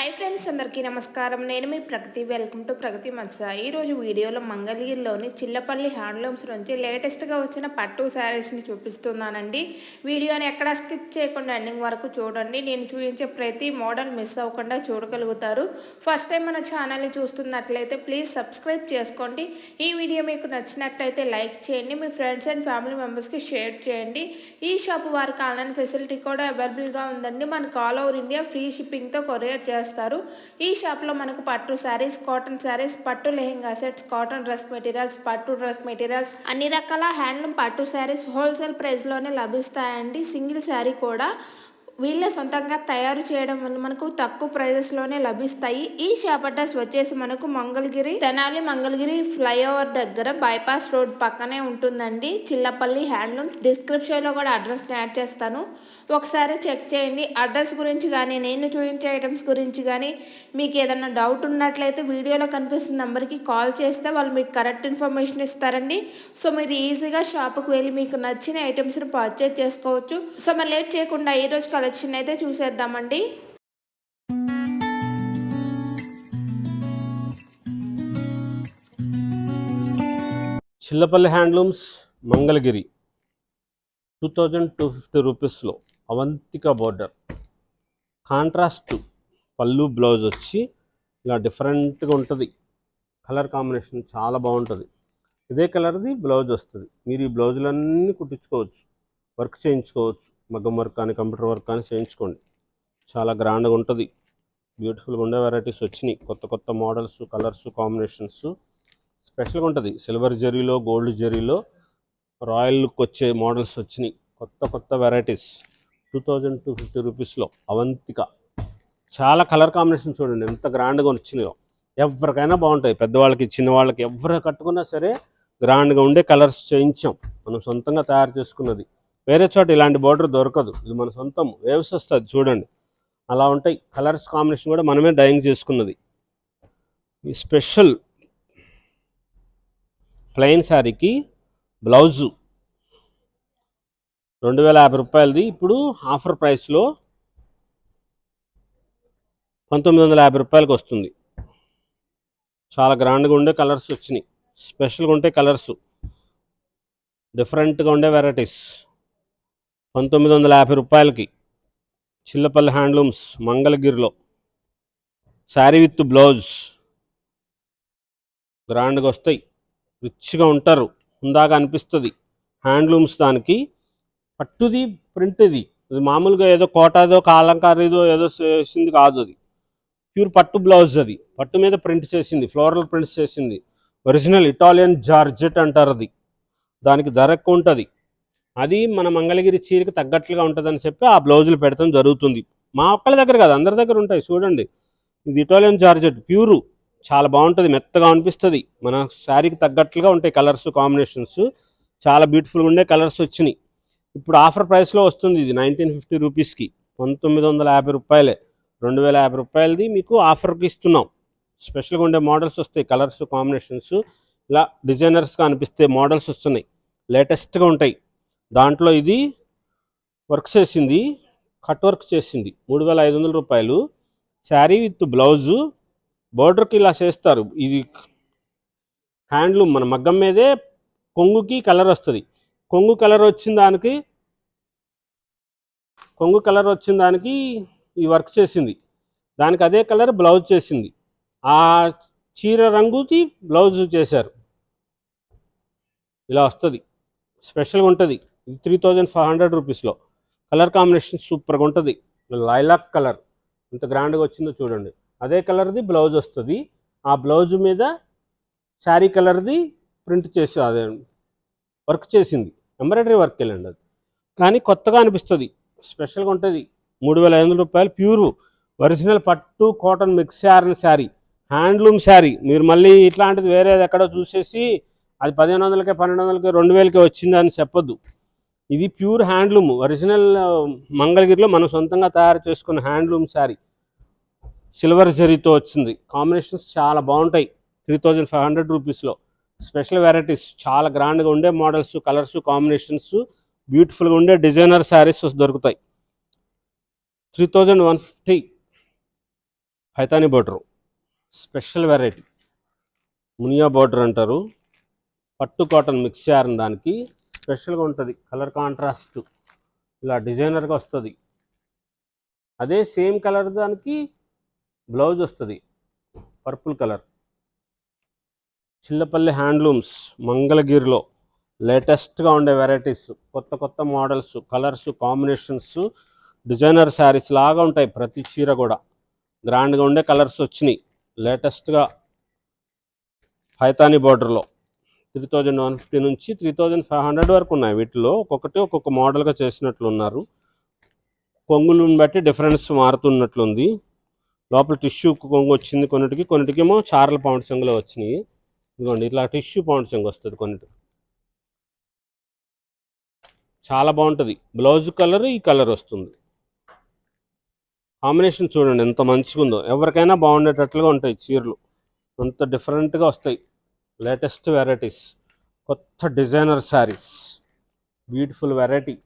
Hi friends అందరికీ నమస్కారం. నేను మీ ప్రగతి. వెల్కమ్ టు ప్రగతి మత్స. ఈరోజు వీడియోలో మంగళగిరిలోని చిల్లపల్లి హ్యాండ్లూమ్స్ నుంచి లేటెస్ట్గా వచ్చిన పట్టు శారీస్ని చూపిస్తున్నానండి. వీడియోని ఎక్కడా స్కిప్ చేయకుండా ఎండింగ్ వరకు చూడండి. నేను చూపించే ప్రతి మోడల్ మిస్ అవ్వకుండా చూడగలుగుతారు. ఫస్ట్ టైం మన ఛానల్ని చూస్తున్నట్లయితే ప్లీజ్ సబ్స్క్రైబ్ చేసుకోండి. ఈ వీడియో మీకు నచ్చినట్లయితే లైక్ చేయండి. మీ ఫ్రెండ్స్ అండ్ ఫ్యామిలీ మెంబర్స్కి షేర్ చేయండి. ఈ షాప్ వారికి ఆన్లైన్ ఫెసిలిటీ కూడా అవైలబుల్గా ఉందండి. మనకు ఆల్ ఓవర్ ఇండియా ఫ్రీ షిప్పింగ్తో కొరియర్ చేస్తారు ఈ షాప్లో మనకు పట్టు శారీస్ కాటన్ శారీస్ పట్టు lehenga sets cotton dress materials పట్టు డ్రెస్ మెటీరియల్స్ అన్ని రకాల హ్యాండ్లూమ్ పట్టు శారీస్ హోల్సేల్ ప్రైస్లోనే లభిస్తాయండి. సింగిల్ శారీ కూడా వీళ్ళే సొంతంగా తయారు చేయడం వల్ల మనకు తక్కువ ప్రైజెస్లోనే లభిస్తాయి. ఈ షాప్ అడ్రస్ వచ్చేసి మనకు మంగళగిరి తెనాలి మంగళగిరి ఫ్లైఓవర్ దగ్గర బైపాస్ రోడ్ పక్కనే ఉంటుందండి. చిల్లపల్లి హ్యాండ్లూమ్స్ డిస్క్రిప్షన్లో కూడా అడ్రస్ని యాడ్ చేస్తాను. ఒకసారి చెక్ చేయండి. అడ్రస్ గురించి కానీ నేను చూపించే ఐటమ్స్ గురించి కానీ మీకు ఏదైనా డౌట్ ఉన్నట్లయితే వీడియోలో కనిపిస్తున్న నెంబర్కి కాల్ చేస్తే వాళ్ళు మీకు కరెక్ట్ ఇన్ఫర్మేషన్ ఇస్తారండి. సో మీరు ఈజీగా షాప్కి వెళ్ళి మీకు నచ్చిన ఐటమ్స్ని పర్చేజ్ చేసుకోవచ్చు. సో మరి లేట్ చేయకుండా ఈరోజు కలెక్షన్ అయితే చూసేద్దామండి. Chillapalli handlooms Mangalagiri. Two thousand two fifty రూపీస్లో అవంతిక బోర్డర్. కాంట్రాస్ట్ పళ్ళు బ్లౌజ్ వచ్చి ఇలా డిఫరెంట్గా ఉంటుంది. కలర్ కాంబినేషన్ చాలా బాగుంటుంది. ఇదే కలర్ది బ్లౌజ్ వస్తుంది. మీరు ఈ బ్లౌజులన్నీ కుట్టించుకోవచ్చు వర్క్ చేయించుకోవచ్చు. మగ్గం వర్క్ కానీ కంప్యూటర్ వర్క్ కానీ చేయించుకోండి. చాలా గ్రాండ్గా ఉంటుంది. బ్యూటిఫుల్గా ఉండే వెరైటీస్ వచ్చినాయి. కొత్త కొత్త మోడల్స్ కలర్స్ కాంబినేషన్స్ స్పెషల్గా ఉంటుంది. సిల్వర్ జరీలో గోల్డ్ జరీలో రాయల్ లుక్ వచ్చే మోడల్స్ వచ్చినాయి. కొత్త కొత్త varieties two thousand two fifty రూపీస్లో అవంతిక. చాలా కలర్ కాంబినేషన్ చూడండి. ఎంత గ్రాండ్గా వచ్చినాయో. ఎవరికైనా బాగుంటాయి. పెద్దవాళ్ళకి చిన్నవాళ్ళకి ఎవరు కట్టుకున్నా సరే గ్రాండ్గా ఉండే కలర్స్ చేయించాం. మనం సొంతంగా తయారు చేసుకున్నది. వేరే చోట ఇలాంటి బోర్డర్ దొరకదు. ఇది మన సొంతం. వేవ్స్ వస్తుంది చూడండి. అలా ఉంటాయి. కలర్స్ కాంబినేషన్ కూడా మనమే డైయింగ్ చేసుకున్నది. ఈ స్పెషల్ ప్లెయిన్ శారీకి బ్లౌజు రెండు వేల యాభై రూపాయలది. ఇప్పుడు ఆఫర్ ప్రైస్లో పంతొమ్మిది వందల యాభై రూపాయలకి వస్తుంది. చాలా గ్రాండ్గా ఉండే కలర్స్ వచ్చినాయి. స్పెషల్గా ఉంటే కలర్స్ డిఫరెంట్గా ఉండే వెరైటీస్ పంతొమ్మిది వందల యాభై రూపాయలకి చిల్లపల్లి హ్యాండ్లూమ్స్ మంగళగిరిలో. Sari with blouse. గ్రాండ్గా వస్తాయి. రిచ్గా ఉంటారు. ఉందాగా అనిపిస్తుంది. హ్యాండ్లూమ్స్ దానికి. పట్టుది ప్రింట్ ఇది అది మామూలుగా ఏదో కోటాదో కాలంకారీదో ఏదో చేసింది కాదు అది. ప్యూర్ పట్టు బ్లౌజ్ అది. పట్టు మీద ప్రింట్ చేసింది. ఫ్లోరల్ ప్రింట్స్ చేసింది. ఒరిజినల్ ఇటాలియన్ జార్జెట్ అంటారు అది. దానికి ధర ఎక్కువ ఉంటుంది. అది మన మంగళగిరి చీరకి తగ్గట్లుగా ఉంటుందని చెప్పి ఆ బ్లౌజులు పెడతాం జరుగుతుంది. మా ఒక్కళ్ళ దగ్గర కాదు అందరి దగ్గర ఉంటాయి చూడండి. ఇది ఇటాలియన్ జార్జెట్ ప్యూరు. చాలా బాగుంటుంది మెత్తగా అనిపిస్తుంది. మన శారీకి తగ్గట్లుగా ఉంటాయి కలర్స్ కాంబినేషన్స్. చాలా బ్యూటిఫుల్గా ఉండే కలర్స్ వచ్చినాయి. ఇప్పుడు ఆఫర్ ప్రైస్లో వస్తుంది ఇది నైన్టీన్ ఫిఫ్టీ రూపీస్కి. పంతొమ్మిది వందల యాభై రూపాయలే. రెండు వేల యాభై రూపాయలది మీకు ఆఫర్కి ఇస్తున్నాం. స్పెషల్గా ఉండే మోడల్స్ వస్తాయి కలర్స్ కాంబినేషన్స్. ఇలా డిజైనర్స్గా అనిపిస్తే మోడల్స్ వస్తున్నాయి. లేటెస్ట్గా ఉంటాయి. దాంట్లో ఇది వర్క్ చేసింది కట్ వర్క్ చేసింది. మూడు వేల ఐదు వందల రూపాయలు. శారీ విత్ బ్లౌజు బోర్డర్కి ఇలా చేస్తారు. ఇది హ్యాండ్లూమ్ మన మగ్గం మీదే కొంగుకి కలర్ వస్తుంది. కొంగు కలర్ వచ్చిన దానికి కొంగు కలర్ వచ్చిన దానికి ఈ వర్క్ చేసింది. దానికి అదే కలర్ బ్లౌజ్ చేసింది. ఆ చీర రంగుకి బ్లౌజ్ చేశారు. ఇలా వస్తుంది. స్పెషల్గా ఉంటుంది. ఇది త్రీ థౌజండ్ ఫైవ్ హండ్రెడ్ రూపీస్లో. కలర్ కాంబినేషన్ సూపర్గా ఉంటుంది. Lilac colour. ఎంత గ్రాండ్గా వచ్చిందో చూడండి. అదే కలర్ది బ్లౌజ్ వస్తుంది. ఆ బ్లౌజ్ మీద శారీ కలర్ది ప్రింట్ చేసి అదే వర్క్ చేసింది. ఎంబ్రాయిడరీ వర్క్ వెళ్ళండి అది. కానీ కొత్తగా అనిపిస్తుంది. స్పెషల్గా ఉంటుంది. మూడు వేల ఐదు వందల రూపాయలు ప్యూరు ఒరిజినల్ పట్టు కాటన్ మిక్స్ ఆరిన శారీ. హ్యాండ్లూమ్ శారీ. మీరు మళ్ళీ ఇట్లాంటిది వేరేది ఎక్కడో చూసేసి అది పదిహేను వందలకే పన్నెండు వందలకి రెండు వేలకే వచ్చిందని చెప్పొద్దు. ఇది ప్యూర్ హ్యాండ్లూమ్. ఒరిజినల్ మంగళగిరిలో మనం సొంతంగా తయారు చేసుకున్న హ్యాండ్లూమ్ శారీ. సిల్వర్ జరీతో వచ్చింది. కాంబినేషన్స్ చాలా బాగుంటాయి. త్రీ థౌజండ్ ఫైవ్ హండ్రెడ్ రూపీస్లో. Special varieties. చాలా గ్రాండ్గా ఉండే మోడల్స్ కలర్స్ కాంబినేషన్స్. బ్యూటిఫుల్గా ఉండే డిజైనర్ శారీస్ దొరుకుతాయి. Three thousand one fifty Paithani border. Special variety. Muniya border అంటారు. పట్టు కాటన్ మిక్స్ చేయాలని దానికి స్పెషల్గా ఉంటుంది. కలర్ కాంట్రాస్ట్ ఇలా డిజైనర్గా వస్తుంది. అదే సేమ్ కలర్ దానికి బ్లౌజ్ వస్తుంది. Purple colour. చిల్లపల్లి హ్యాండ్లూమ్స్ మంగళగిరిలో లేటెస్ట్గా ఉండే వెరైటీస్ కొత్త కొత్త models colours combinations designer saris లాగా ఉంటాయి. ప్రతి చీర కూడా. గ్రాండ్గా ఉండే కలర్స్ వచ్చినాయి. లేటెస్ట్గా హైతాని బార్డర్లో. త్రీ థౌజండ్ వన్ ఫిఫ్టీ నుంచి త్రీ థౌజండ్ ఫైవ్ హండ్రెడ్ వరకు ఉన్నాయి. వీటిలో ఒక్కొక్కటి ఒక్కొక్క మోడల్గా చేసినట్లు ఉన్నారు. కొంగులను బట్టి డిఫరెన్స్ మారుతున్నట్లుంది. లోపల టిష్యూ కొంగు వచ్చింది కొన్నిటికి కొన్నిటికేమో చార్ల పౌండ్ చెంగులో వచ్చినాయి. ఇదిగోండి ఇట్లా టిష్యూ పౌండ్ చెంగు వస్తుంది కొన్నిటికి చాలా బాగుంటుంది. బ్లౌజ్ కలర్ ఈ కలర్ వస్తుంది. కాంబినేషన్ చూడండి ఎంత మంచిగా ఉందో ఎవరికైనా బాగుండేటట్లుగా ఉంటాయి చీరలు. అంత డిఫరెంట్గా వస్తాయి. Latest varieties. కొత్త designer saris. Beautiful variety.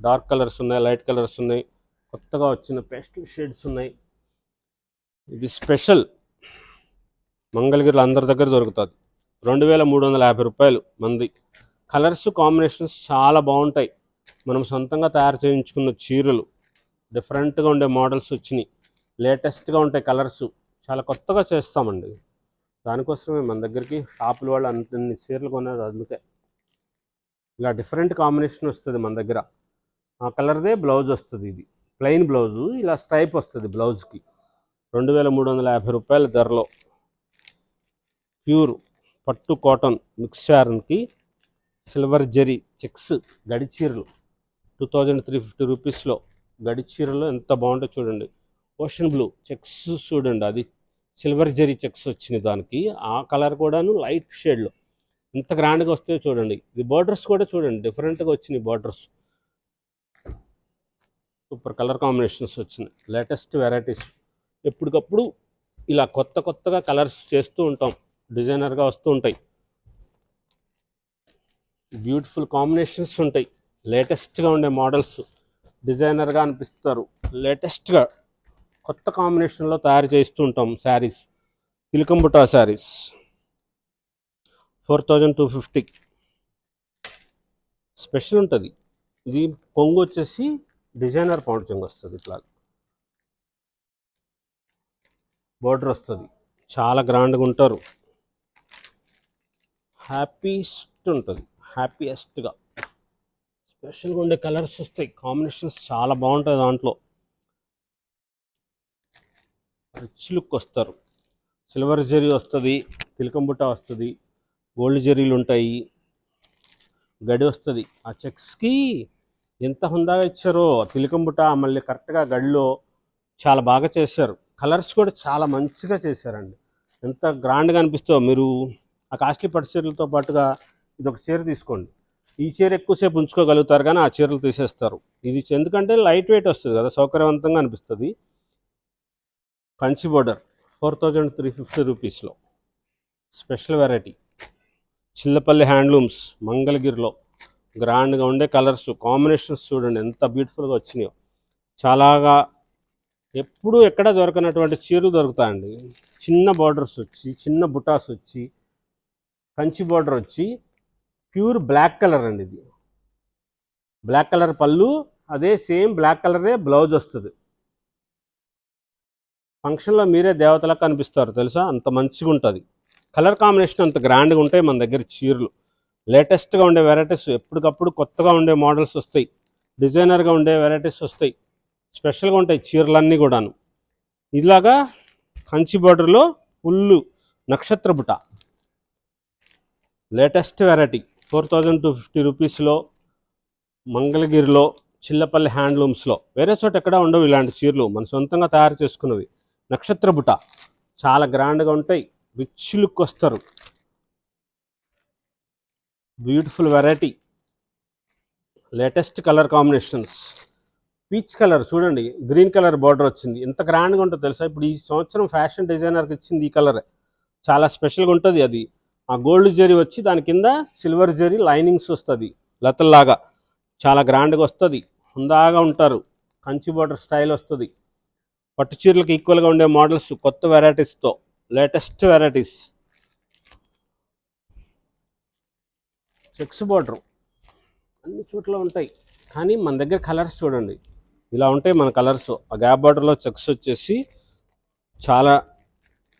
Dark colours ఉన్నాయి లైట్ కలర్స్ ఉన్నాయి. కొత్తగా వచ్చిన పేస్టల్ షేడ్స్ ఉన్నాయి. ఇది స్పెషల్. మంగళగిరిలో అందరి దగ్గర దొరుకుతుంది. రెండు వేల మూడు వందల యాభై రూపాయలు మంది. కలర్స్ కాంబినేషన్స్ చాలా బాగుంటాయి. మనం సొంతంగా తయారు చేయించుకున్న చీరలు. డిఫరెంట్గా ఉండే మోడల్స్ వచ్చినాయి. లేటెస్ట్గా ఉంటాయి కలర్స్. చాలా కొత్తగా చేస్తామండి. దానికోసమే మన దగ్గరికి షాపుల వాళ్ళు అన్ని చీరలు కొనేది అందుకే. ఇలా డిఫరెంట్ కాంబినేషన్ వస్తుంది మన దగ్గర. ఆ కలర్దే బ్లౌజ్ వస్తుంది ఇది. ప్లెయిన్ బ్లౌజు ఇలా స్ట్రైప్ వస్తుంది బ్లౌజ్కి. రెండు వేల మూడు వందల యాభై రూపాయల ధరలో. ప్యూర్ పట్టు కాటన్ మిక్స్చర్కి సిల్వర్ జరీ చెక్స్ గడిచీరలు టూ థౌజండ్ త్రీ ఫిఫ్టీ రూపీస్లో గడిచీరలో ఎంత బాగుంటుందో చూడండి. ఓషన్ బ్లూ చెక్స్ చూడండి అది. సిల్వర్ జెరీ చెక్స్ వచ్చినాయి దానికి. ఆ కలర్ కూడాను లైట్ షేడ్లో. ఎంత గ్రాండ్గా వస్తాయో చూడండి. ఇది బార్డర్స్ కూడా చూడండి. డిఫరెంట్గా వచ్చినాయి బార్డర్స్. సూపర్ కలర్ కాంబినేషన్స్ వచ్చినాయి. Latest varieties. ఎప్పటికప్పుడు ఇలా కొత్త కొత్తగా కలర్స్ చేస్తూ ఉంటాం. డిజైనర్గా వస్తూ ఉంటాయి. బ్యూటిఫుల్ కాంబినేషన్స్ ఉంటాయి. లేటెస్ట్గా ఉండే మోడల్స్ డిజైనర్గా అనిపిస్తారు. లేటెస్ట్గా కొత్త కాంబినేషన్లో తయారు చేస్తూ ఉంటాం saris. తిలకంబుటా saris. Four thousand two fifty special ఉంటుంది. ఇది కొంగు వచ్చేసి డిజైనర్ పౌండ్చంగ్ వస్తుంది ఇట్లా. బోర్డర్ వస్తుంది. చాలా గ్రాండ్గా ఉంటారు. హ్యాపీస్ట్ ఉంటుంది. హ్యాపీయెస్ట్గా. స్పెషల్గా ఉండే కలర్స్ వస్తాయి. కాంబినేషన్స్ చాలా బాగుంటుంది దాంట్లో. రిచ్ లుక్ వస్తారు. సిల్వర్ జరీ వస్తుంది తిలకంబుట్ట వస్తుంది గోల్డ్ జరీలు ఉంటాయి. గడి వస్తుంది. ఆ చెక్స్కి ఎంత హుందాగా ఇచ్చారో తిలకంబుట్ట మళ్ళీ కరెక్ట్గా గడిలో చాలా బాగా చేశారు. కలర్స్ కూడా చాలా మంచిగా చేశారండి. ఎంత గ్రాండ్గా అనిపిస్తుందో మీరు ఆ కాస్ట్లీ పట్టు చీరలతో పాటుగా ఇది ఒక చీర తీసుకోండి. ఈ చీర ఎక్కువసేపు ఉంచుకోగలుగుతారు కానీ ఆ చీరలు తీసేస్తారు. ఇది ఎందుకంటే లైట్ వెయిట్ వస్తుంది కదా సౌకర్యవంతంగా అనిపిస్తుంది. Kanchi border four thousand three fifty రూపీస్లో. Special variety. చిల్లపల్లి హ్యాండ్లూమ్స్ మంగళగిరిలో. గ్రాండ్గా ఉండే కలర్స్ కాంబినేషన్స్ చూడండి ఎంత బ్యూటిఫుల్గా వచ్చినాయో. చాలాగా ఎప్పుడూ ఎక్కడ దొరకనటువంటి చీరలు దొరుకుతాయండి. చిన్న బార్డర్స్ వచ్చి చిన్న బుటాస్ వచ్చి కంచి బార్డర్ వచ్చి ప్యూర్ బ్లాక్ కలర్ అండి ఇది. బ్లాక్ కలర్ పళ్ళు అదే సేమ్ బ్లాక్ కలరే బ్లౌజ్ వస్తుంది. ఫంక్షన్లో మీరే దేవతలకు కనిపిస్తారు తెలుసా? అంత మంచిగా ఉంటుంది కలర్ కాంబినేషన్ అంత గ్రాండ్గా ఉంటాయి మన దగ్గర చీరలు. లేటెస్ట్గా ఉండే వెరైటీస్ ఎప్పటికప్పుడు కొత్తగా ఉండే మోడల్స్ వస్తాయి. డిజైనర్గా ఉండే వెరైటీస్ వస్తాయి. స్పెషల్గా ఉంటాయి చీరలన్నీ కూడాను. ఇలాగా కంచి బార్డర్లో ఫుల్లు నక్షత్ర latest variety. Four thousand two fifty రూపీస్లో మంగళగిరిలో చిల్లపల్లి హ్యాండ్లూమ్స్లో. వేరే చోట ఎక్కడ ఉండవు ఇలాంటి చీరలు. మన సొంతంగా తయారు చేసుకున్నవి. నక్షత్ర బుట చాలా గ్రాండ్గా ఉంటాయి. రిచ్ లుక్ వస్తారు. Beautiful variety. Latest colour combinations. Peach colour చూడండి గ్రీన్ కలర్ బార్డర్ వచ్చింది. ఎంత గ్రాండ్గా ఉంటుందో తెలుసా? ఇప్పుడు ఈ సంవత్సరం ఫ్యాషన్ డిజైనర్కి ఇచ్చింది ఈ కలర్. చాలా స్పెషల్గా ఉంటుంది అది. ఆ గోల్డ్ జరీ వచ్చి దాని కింద సిల్వర్ జరీ లైనింగ్స్ వస్తుంది. లతల్లాగా. చాలా గ్రాండ్గా వస్తుంది. హుందాగా ఉంటారు. కంచి బార్డర్ స్టైల్ వస్తుంది. పట్టు చీరలకు ఈక్వల్గా ఉండే మోడల్స్ కొత్త వెరైటీస్తో లేటెస్ట్ వెరైటీస్ చెక్స్ బార్డర్ అన్ని చోట్ల ఉంటాయి. కానీ మన దగ్గర కలర్స్ చూడండి. ఇలా ఉంటాయి మన కలర్స్ ఆ గ్యాప్ బార్డర్లో చెక్స్ వచ్చేసి చాలా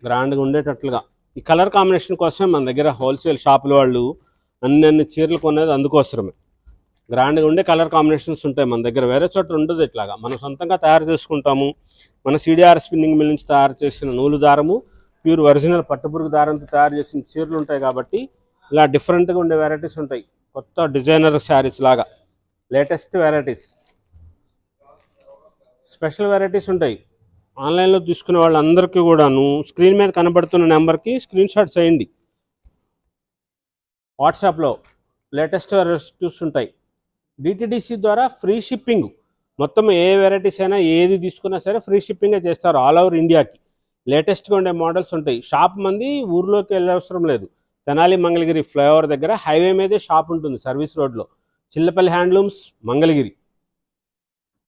గ్రాండ్గా ఉండేటట్లుగా. ఈ కలర్ కాంబినేషన్ కోసమే మన దగ్గర హోల్సేల్ షాపుల వాళ్ళు అన్ని అన్ని చీరలు కొనేది అందుకోసమే గ్రాండ్గా ఉండే కలర్ కాంబినేషన్స్ ఉంటాయి మన దగ్గర. వేరే చోట ఉండదు ఇట్లాగా. మనం సొంతంగా తయారు చేసుకుంటాము. మన సిడిఆర్ స్పిన్నింగ్ మిల్ నుంచి తయారు చేసిన నూలు దారము ప్యూర్ ఒరిజినల్ పట్టుపురుగు దారంతో తయారు చేసిన చీరలు ఉంటాయి కాబట్టి ఇలా డిఫరెంట్గా ఉండే వెరైటీస్ ఉంటాయి. కొత్త డిజైనర్ శారీస్ లాగా. Latest varieties. స్పెషల్ వెరైటీస్ ఉంటాయి. ఆన్లైన్లో తీసుకునే వాళ్ళందరికీ కూడాను స్క్రీన్ మీద కనబడుతున్న నెంబర్కి స్క్రీన్ షాట్ చేయండి. వాట్సాప్లో లేటెస్ట్ వెరైటీస్ ఉంటాయి. డిటిడిసి ద్వారా ఫ్రీ షిప్పింగ్. మొత్తం ఏ వెరైటీస్ అయినా ఏది తీసుకున్నా సరే ఫ్రీ షిప్పింగే చేస్తారు ఆల్ ఓవర్ ఇండియాకి. లేటెస్ట్గా ఉండే మోడల్స్ ఉంటాయి. షాప్ మంది ఊర్లోకి వెళ్ళవసరం లేదు. తెనాలి మంగళగిరి ఫ్లైఓవర్ దగ్గర హైవే మీదే షాప్ ఉంటుంది సర్వీస్ రోడ్లో. చిల్లపల్లి హ్యాండ్లూమ్స్ మంగళగిరి.